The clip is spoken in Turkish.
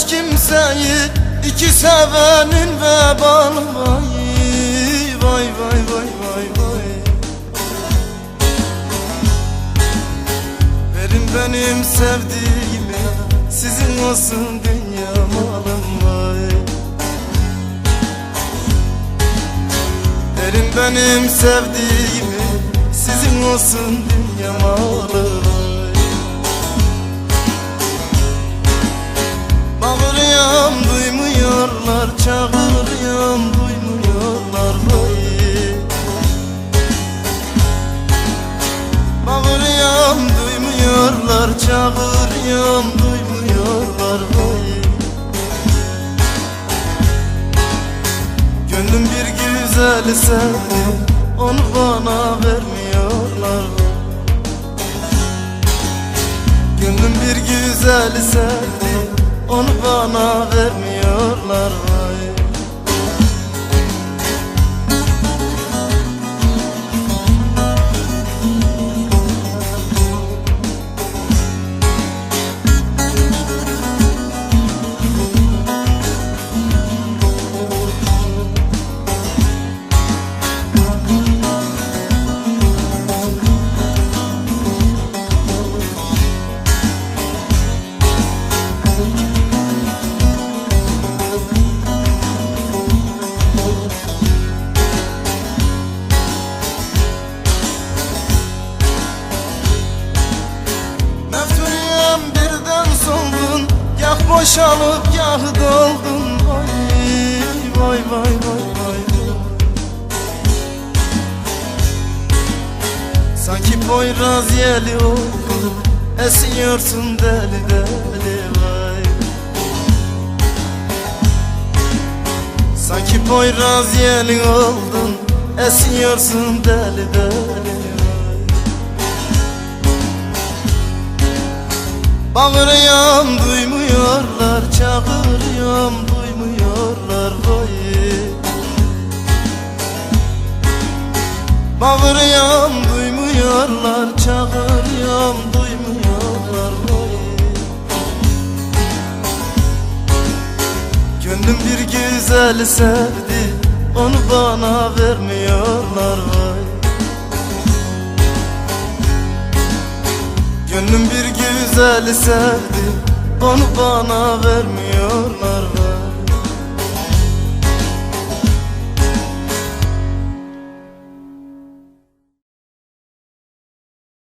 hiç kimseyi. İki sevenin vebalı vay Vay vay vay vay vay. Verin benim sevdiğimi Sizin olsun dünya malım vay. Verin benim sevdiğimi Sizin olsun dünya malım duymuyorlar Çağırıyorum duymuyorlar vay Bağırıyorum duymuyorlar Çağırıyorum duymuyorlar vay Gönlüm bir güzeli sevdi Onu bana vermiyorlar. Gönlüm bir güzeli sevdi Onu bana vermiyorlar boşalıp yah doldun Vay vay vay vay vay. Sanki Poyraz yeli oldun Esiyorsun deli deli vay. Sanki Poyraz yeli oldun Esiyorsun deli deli Bağırıyorum duymuyorlar Çağırıyorum duymuyorlar vay Bağırıyorum duymuyorlar Çağırıyorum duymuyorlar vay Gönlüm bir güzeli sevdi Onu bana vermiyorlar vay Gönlüm bir güzeli sevdi Onu bana vermiyorlar